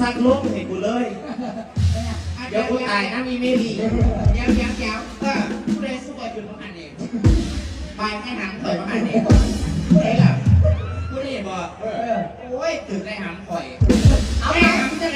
สักลบให้กูเลย เดี๋ยวกูตายนะมีเมรีดี๋ยวเดี๋ยวเดี๋ยวเออผู้ด้กับจุาณนี้ไปให้หางถอยประมาณนี้ผู้ใดล่ะผู้ใดบอกโอ้ยถึงได้หางถอยเอาหางจะไหน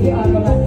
Yeah, I'm